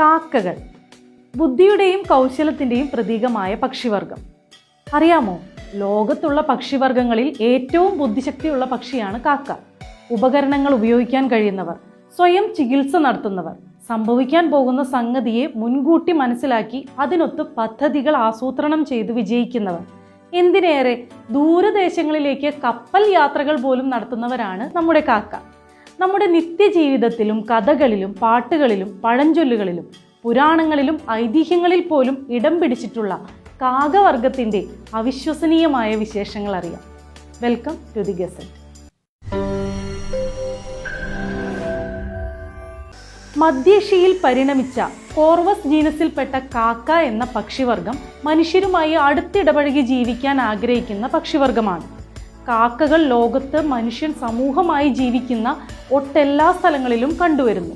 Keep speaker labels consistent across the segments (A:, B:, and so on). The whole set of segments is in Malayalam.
A: കാക്കകൾ ബുദ്ധിയുടെയും കൗശലത്തിന്റെയും പ്രതീകമായ പക്ഷിവർഗം അറിയാമോ? ലോകത്തുള്ള പക്ഷിവർഗങ്ങളിൽ ഏറ്റവും ബുദ്ധിശക്തിയുള്ള പക്ഷിയാണ് കാക്ക. ഉപകരണങ്ങൾ ഉപയോഗിക്കാൻ കഴിയുന്നവർ സ്വയം ചികിത്സ നടത്തുന്നവർ സംഭവിക്കാൻ പോകുന്ന സംഗതിയെ മുൻകൂട്ടി മനസ്സിലാക്കി അതിനൊത്ത് പദ്ധതികൾ ആസൂത്രണം ചെയ്ത് വിജയിക്കുന്നവർ. എന്തിനേറെ ദൂരദേശങ്ങളിലേക്ക് കപ്പൽ യാത്രകൾ പോലും നടത്തുന്നവരാണ് നമ്മുടെ കാക്ക. നമ്മുടെ നിത്യജീവിതത്തിലും കഥകളിലും പാട്ടുകളിലും പഴഞ്ചൊല്ലുകളിലും പുരാണങ്ങളിലും ഐതിഹ്യങ്ങളിൽ പോലും ഇടം പിടിച്ചിട്ടുള്ള കാകവർഗത്തിന്റെ അവിശ്വസനീയമായ വിശേഷങ്ങൾ അറിയാം. വെൽക്കം ടു ദി ഗസറ്റ് മധ്യേഷ്യയിൽ പരിണമിച്ച കോർവസ് ജീനസിൽപ്പെട്ട കാക്ക എന്ന പക്ഷിവർഗം മനുഷ്യരുമായി അടുത്തിടപഴകി ജീവിക്കാൻ ആഗ്രഹിക്കുന്ന പക്ഷിവർഗമാണ് കാക്കകൾ ലോകത്ത് മനുഷ്യൻ സമൂഹമായി ജീവിക്കുന്ന ഒട്ടെല്ലാ സ്ഥലങ്ങളിലും കണ്ടുവരുന്നു.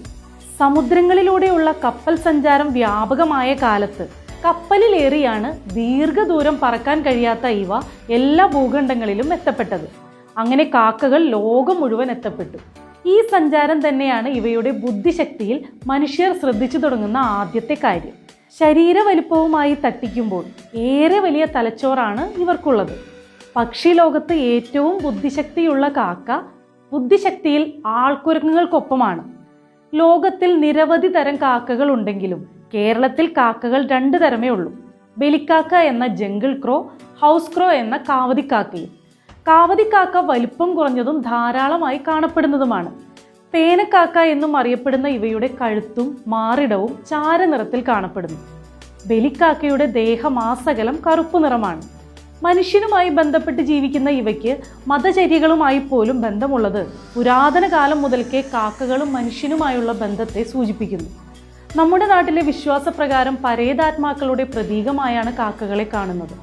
A: സമുദ്രങ്ങളിലൂടെയുള്ള കപ്പൽ സഞ്ചാരം വ്യാപകമായ കാലത്ത് കപ്പലിലേറിയാണ് ദീർഘദൂരം പറക്കാൻ കഴിയാത്ത ഇവ എല്ലാ ഭൂഖണ്ഡങ്ങളിലും എത്തപ്പെട്ടത്. അങ്ങനെ കാക്കകൾ ലോകം മുഴുവൻ എത്തപ്പെട്ടു. ഈ സഞ്ചാരം തന്നെയാണ് ഇവയുടെ ബുദ്ധിശക്തിയിൽ മനുഷ്യർ ശ്രദ്ധിച്ചു തുടങ്ങുന്ന ആദ്യത്തെ കാര്യം. ശരീര വലിപ്പവുമായി തട്ടിക്കുമ്പോൾ ഏറെ വലിയ തലച്ചോറാണ് ഇവർക്കുള്ളത്. പക്ഷി ലോകത്ത് ഏറ്റവും ബുദ്ധിശക്തിയുള്ള കാക്ക ബുദ്ധിശക്തിയിൽ ആൾക്കുരങ്ങുകൾക്കൊപ്പമാണ്. ലോകത്തിൽ നിരവധി തരം കാക്കകൾ ഉണ്ടെങ്കിലും കേരളത്തിൽ കാക്കകൾ രണ്ട് തരമേ ഉള്ളൂ. ബലിക്കാക്ക എന്ന ജംഗിൾ ക്രോ ഹൗസ് ക്രോ എന്ന കാവതിക്കാക്കയും കാവതിക്കാക്ക വലിപ്പം കുറഞ്ഞതും ധാരാളമായി കാണപ്പെടുന്നതുമാണ്. പേനക്കാക്ക എന്നും അറിയപ്പെടുന്ന ഇവയുടെ കഴുത്തും മാറിടവും ചാരനിറത്തിൽ കാണപ്പെടുന്നു. ബലിക്കാക്കയുടെ ദേഹമാസകലം കറുപ്പ് നിറമാണ് മനുഷ്യനുമായി ബന്ധപ്പെട്ട് ജീവിക്കുന്ന ഇവയ്ക്ക് മതചര്യകളുമായി പോലും ബന്ധമുള്ളത്. പുരാതന കാലം മുതൽക്കേ കാക്കകളും മനുഷ്യനുമായുള്ള ബന്ധത്തെ സൂചിപ്പിക്കുന്നു. നമ്മുടെ നാട്ടിലെ വിശ്വാസപ്രകാരം പരേതാത്മാക്കളുടെ പ്രതീകമായാണ് കാക്കകളെ കാണുന്നത്.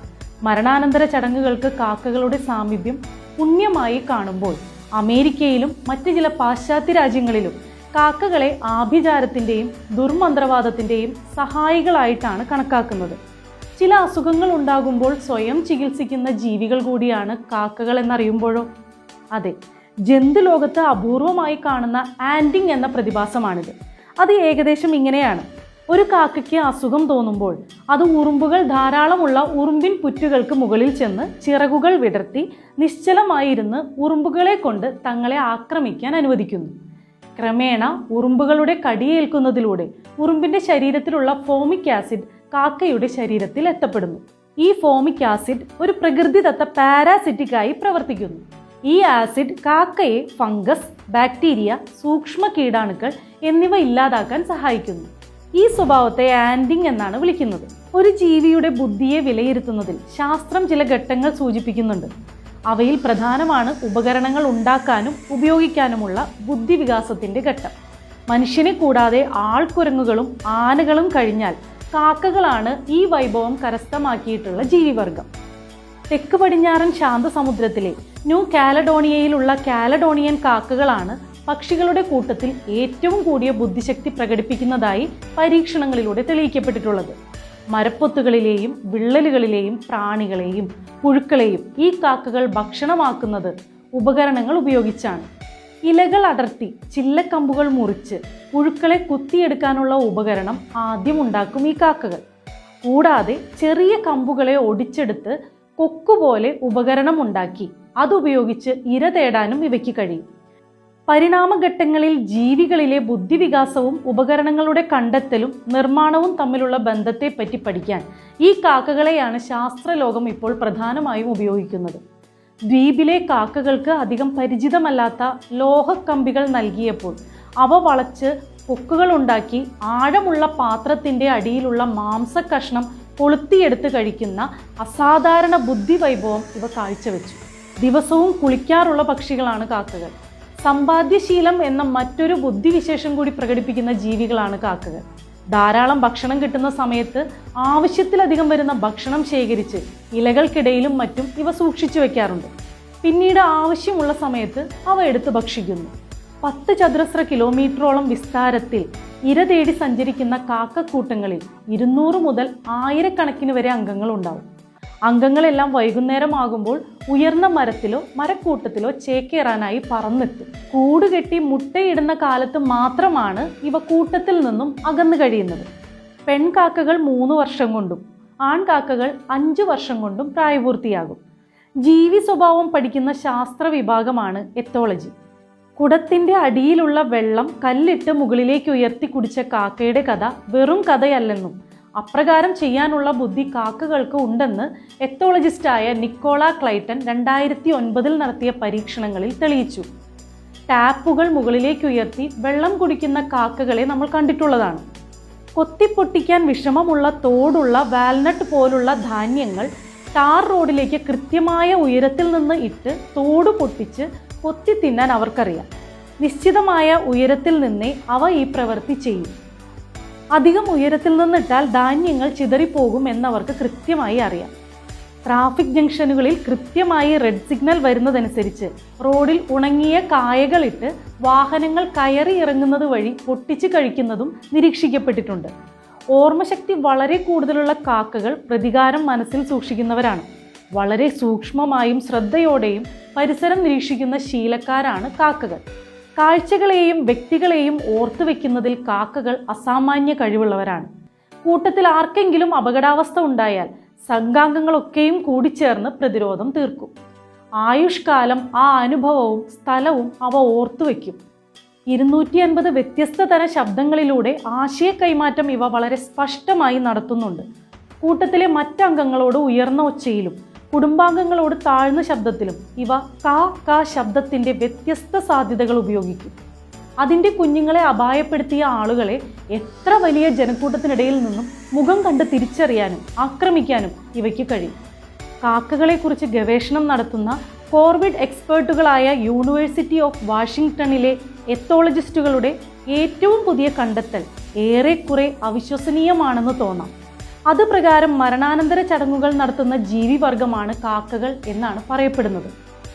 A: മരണാനന്തര ചടങ്ങുകൾക്ക് കാക്കകളുടെ സാമീപ്യം പുണ്യമായി കാണുമ്പോൾ അമേരിക്കയിലും മറ്റ് ചില പാശ്ചാത്യ രാജ്യങ്ങളിലും കാക്കകളെ ആഭിചാരത്തിന്റെയും ദുർമന്ത്രവാദത്തിന്റെയും സഹായികളായിട്ടാണ് കണക്കാക്കുന്നത്. ചില അസുഖങ്ങൾ ഉണ്ടാകുമ്പോൾ സ്വയം ചികിത്സിക്കുന്ന ജീവികൾ കൂടിയാണ് കാക്കകൾ എന്നറിയുമ്പോഴോ? അതെ ജന്തുലോകത്ത് അപൂർവമായി കാണുന്ന ആൻഡിങ് എന്ന പ്രതിഭാസമാണിത്. അത് ഏകദേശം ഇങ്ങനെയാണ്. ഒരു കാക്കയ്ക്ക് അസുഖം തോന്നുമ്പോൾ അത് ഉറുമ്പുകൾ ധാരാളമുള്ള ഉറുമ്പിൻ പുറ്റുകൾക്ക് മുകളിൽ ചെന്ന് ചിറകുകൾ വിടർത്തി നിശ്ചലമായിരുന്ന് ഉറുമ്പുകളെ കൊണ്ട് തങ്ങളെ ആക്രമിക്കാൻ അനുവദിക്കുന്നു. ക്രമേണ ഉറുമ്പുകളുടെ കടിയേൽക്കുന്നതിലൂടെ ഉറുമ്പിന്റെ ശരീരത്തിലുള്ള ഫോമിക് ആസിഡ് കാക്കയുടെ ശരീരത്തിൽ എത്തപ്പെടുന്നു. ഈ ഫോമിക് ആസിഡ് ഒരു പ്രകൃതിദത്ത പാരാസിറ്റിക് ആയി പ്രവർത്തിക്കുന്നു. ഈ ആസിഡ് കാക്കയെ ഫംഗസ് ബാക്ടീരിയ സൂക്ഷ്മ കീടാണുക്കൾ എന്നിവ ഇല്ലാതാക്കാൻ സഹായിക്കുന്നു. ഈ സ്വഭാവത്തെ ആൻഡിങ് എന്നാണ് വിളിക്കുന്നത്. ഒരു ജീവിയുടെ ബുദ്ധിയെ വിലയിരുത്തുന്നതിൽ ശാസ്ത്രം ചില ഘട്ടങ്ങൾ സൂചിപ്പിക്കുന്നുണ്ട്. അവയിൽ പ്രധാനമാണ് ഉപകരണങ്ങൾ ഉണ്ടാക്കാനും ഉപയോഗിക്കാനുമുള്ള ബുദ്ധിവികാസത്തിന്റെ ഘട്ടം. മനുഷ്യനെ കൂടാതെ ആൾക്കുരങ്ങുകളും ആനകളും കഴിഞ്ഞാൽ കാക്കകളാണ് ഈ വൈഭവം കരസ്ഥമാക്കിയിട്ടുള്ള ജീവിവർഗം. തെക്ക് പടിഞ്ഞാറൻ ശാന്തസമുദ്രത്തിലെ ന്യൂ കാലഡോണിയയിലുള്ള കാലഡോണിയൻ കാക്കകളാണ് പക്ഷികളുടെ കൂട്ടത്തിൽ ഏറ്റവും കൂടിയ ബുദ്ധിശക്തി പ്രകടിപ്പിക്കുന്നതായി പരീക്ഷണങ്ങളിലൂടെ തെളിയിക്കപ്പെട്ടിട്ടുള്ളത്. മരപ്പൊത്തുകളിലെയും വിള്ളലുകളിലെയും പ്രാണികളെയും പുഴുക്കളെയും ഈ കാക്കകൾ ഭക്ഷണമാക്കുന്നത് ഉപകരണങ്ങൾ ഉപയോഗിച്ചാണ്. ഇലകൾ അടർത്തി ചില്ലക്കമ്പുകൾ മുറിച്ച് പുഴുക്കളെ കുത്തിയെടുക്കാനുള്ള ഉപകരണം ആദ്യം ഉണ്ടാക്കും ഈ കാക്കകൾ. കൂടാതെ ചെറിയ കമ്പുകളെ ഒടിച്ചെടുത്ത് കൊക്കുപോലെ ഉപകരണം ഉണ്ടാക്കി. അതുപയോഗിച്ച് ഇര തേടാനും ഇവയ്ക്ക് കഴിയും. പരിണാമഘട്ടങ്ങളിൽ ജീവികളിലെ ബുദ്ധിവികാസവും ഉപകരണങ്ങളുടെ കണ്ടെത്തലും നിർമ്മാണവും തമ്മിലുള്ള ബന്ധത്തെപ്പറ്റി പഠിക്കാൻ ഈ കാക്കകളെയാണ് ശാസ്ത്രലോകം ഇപ്പോൾ പ്രധാനമായും ഉപയോഗിക്കുന്നത്. ദ്വീപിലെ കാക്കകൾക്ക് അധികം പരിചിതമല്ലാത്ത ലോഹക്കമ്പികൾ നൽകിയപ്പോൾ അവ വളച്ച് കൊക്കുകൾ ഉണ്ടാക്കി ആഴമുള്ള പാത്രത്തിന്റെ അടിയിലുള്ള മാംസക്കഷ്ണം കൊളുത്തിയെടുത്ത് കഴിക്കുന്ന അസാധാരണ ബുദ്ധി വൈഭവം ഇവ കാഴ്ചവെച്ചു. ദിവസവും കുളിക്കാറുള്ള പക്ഷികളാണ് കാക്കകൾ. സമ്പാദ്യശീലം എന്ന മറ്റൊരു ബുദ്ധിവിശേഷം കൂടി പ്രകടിപ്പിക്കുന്ന ജീവികളാണ് കാക്കകൾ. ധാരാളം ഭക്ഷണം കിട്ടുന്ന സമയത്ത് ആവശ്യത്തിലധികം വരുന്ന ഭക്ഷണം ശേഖരിച്ച് ഇലകൾക്കിടയിലും മറ്റും ഇവ സൂക്ഷിച്ചു വെക്കാറുണ്ട്. പിന്നീട് ആവശ്യമുള്ള സമയത്ത് അവ എടുത്ത് ഭക്ഷിക്കുന്നു. പത്ത് ചതുരശ്ര കിലോമീറ്ററോളം വിസ്താരത്തിൽ ഇര തേടി സഞ്ചരിക്കുന്ന കാക്കക്കൂട്ടങ്ങളിൽ ഇരുന്നൂറ് മുതൽ ആയിരക്കണക്കിന് വരെ അംഗങ്ങൾ ഉണ്ടാവും അംഗങ്ങളെല്ലാം വൈകുന്നേരമാകുമ്പോൾ ഉയർന്ന മരത്തിലോ മരക്കൂട്ടത്തിലോ ചേക്കേറാനായി പറന്നെത്തും. കൂട് കെട്ടി മുട്ടയിടുന്ന കാലത്ത് മാത്രമാണ് ഇവ കൂട്ടത്തിൽ നിന്നും അകന്നു കഴിയുന്നത്. പെൺകാക്കകൾ മൂന്ന് വർഷം കൊണ്ടും ആൺകാക്കകൾ അഞ്ച് വർഷം കൊണ്ടും പ്രായപൂർത്തിയാകും. ജീവി സ്വഭാവം പഠിക്കുന്ന ശാസ്ത്ര വിഭാഗമാണ് എത്തോളജി. കുടത്തിന്റെ അടിയിലുള്ള വെള്ളം കല്ലിട്ട് മുകളിലേക്ക് ഉയർത്തി കുടിച്ച കാക്കയുടെ കഥ വെറും കഥയല്ലെന്നും അപ്രകാരം ചെയ്യാനുള്ള ബുദ്ധി കാക്കകൾക്ക് ഉണ്ടെന്ന് എത്തോളജിസ്റ്റായ നിക്കോള ക്ലൈറ്റൻ രണ്ടായിരത്തി ഒൻപതിൽ നടത്തിയ പരീക്ഷണങ്ങളിൽ തെളിയിച്ചു. ടാപ്പുകൾ മുകളിലേക്ക് ഉയർത്തി വെള്ളം കുടിക്കുന്ന കാക്കകളെ നമ്മൾ കണ്ടിട്ടുള്ളതാണ്. കൊത്തിപ്പൊട്ടിക്കാൻ വിഷമമുള്ള തോടുള്ള വാൽനട്ട് പോലുള്ള ധാന്യങ്ങൾ ടാർ റോഡിലേക്ക് കൃത്യമായ ഉയരത്തിൽ നിന്ന് ഇട്ട് തോട് പൊട്ടിച്ച് കൊത്തി തിന്നാൻ അവർക്കറിയാം. നിശ്ചിതമായ ഉയരത്തിൽ നിന്നേ അവ ഈ പ്രവൃത്തി ചെയ്യും. അധികം ഉയരത്തിൽ നിന്നിട്ടാൽ ധാന്യങ്ങൾ ചിതറിപ്പോകും എന്നവർക്ക് കൃത്യമായി അറിയാം. ട്രാഫിക് ജംഗ്ഷനുകളിൽ കൃത്യമായി റെഡ് സിഗ്നൽ വരുന്നതനുസരിച്ച് റോഡിൽ ഉണങ്ങിയ കായകളിട്ട് വാഹനങ്ങൾ കയറി ഇറങ്ങുന്നത് വഴി പൊട്ടിച്ച് കഴിക്കുന്നതും നിരീക്ഷിക്കപ്പെട്ടിട്ടുണ്ട്. ഓർമ്മശക്തി വളരെ കൂടുതലുള്ള കാക്കകൾ പ്രതികാരം മനസ്സിൽ സൂക്ഷിക്കുന്നവരാണ്. വളരെ സൂക്ഷ്മമായും ശ്രദ്ധയോടെയും പരിസരം നിരീക്ഷിക്കുന്ന ശീലക്കാരാണ് കാക്കകൾ. കാഴ്ചകളെയും വ്യക്തികളെയും ഓർത്തു വെക്കുന്നതിൽ കാക്കകൾ അസാമാന്യ കഴിവുള്ളവരാണ്. കൂട്ടത്തിൽ ആർക്കെങ്കിലും അപകടാവസ്ഥ ഉണ്ടായാൽ സംഘാംഗങ്ങളൊക്കെയും കൂടിച്ചേർന്ന് പ്രതിരോധം തീർക്കും. ആയുഷ്കാലം ആ അനുഭവവും സ്ഥലവും അവ ഓർത്തു വയ്ക്കും ഇരുന്നൂറ്റി അൻപത് വ്യത്യസ്ത തര ശബ്ദങ്ങളിലൂടെ ആശയ കൈമാറ്റം ഇവ വളരെ സ്പഷ്ടമായി നടത്തുന്നുണ്ട്. കൂട്ടത്തിലെ മറ്റംഗങ്ങളോട് ഉയർന്ന ഒച്ചയിലും കുടുംബാംഗങ്ങളോട് താഴ്ന്ന ശബ്ദത്തിലും ഇവ കാ കാ ശബ്ദത്തിന്റെ വ്യത്യസ്ത സാധ്യതകൾ ഉപയോഗിക്കും. അതിന്റെ കുഞ്ഞുങ്ങളെ അപായപ്പെടുത്തിയ ആളുകളെ എത്ര വലിയ ജനക്കൂട്ടത്തിനിടയിൽ നിന്നും മുഖം കണ്ട് തിരിച്ചറിയാനും ആക്രമിക്കാനും ഇവയ്ക്ക് കഴിയും. കാക്കകളെക്കുറിച്ച് ഗവേഷണം നടത്തുന്ന കോർവിഡ് എക്സ്പേർട്ടുകളായ യൂണിവേഴ്സിറ്റി ഓഫ് വാഷിംഗ്ടണിലെ എത്തോളജിസ്റ്റുകളുടെ ഏറ്റവും പുതിയ കണ്ടെത്തൽ ഏറെക്കുറെ അവിശ്വസനീയമാണെന്ന് തോന്നാം. അത് പ്രകാരം മരണാനന്തര ചടങ്ങുകൾ നടത്തുന്ന ജീവിവർഗമാണ് കാക്കകൾ എന്നാണ് പറയപ്പെടുന്നത്.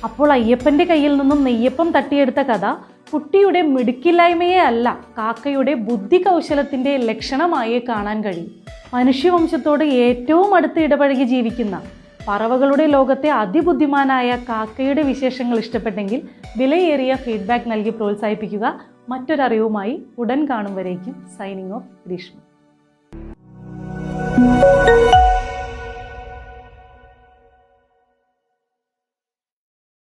A: അപ്പോൾ അയ്യപ്പന്റെ കയ്യിൽ നിന്നും നെയ്യപ്പം തട്ടിയെടുത്ത കഥ കുട്ടിയുടെ മിടുക്കില്ലായ്മയെ അല്ല കാക്കയുടെ ബുദ്ധി കൗശലത്തിന്റെ ലക്ഷണമായേ കാണാൻ കഴിയും. മനുഷ്യവംശത്തോട് ഏറ്റവും അടുത്ത് ഇടപഴകി ജീവിക്കുന്ന പറവകളുടെ ലോകത്തെ അതിബുദ്ധിമാനായ കാക്കയുടെ വിശേഷങ്ങൾ ഇഷ്ടപ്പെട്ടെങ്കിൽ വിലയേറിയ ഫീഡ്ബാക്ക് നൽകി പ്രോത്സാഹിപ്പിക്കുക. മറ്റൊരറിവുമായി ഉടൻ കാണും വരേക്കും. Signing off Greeshma. Thank you.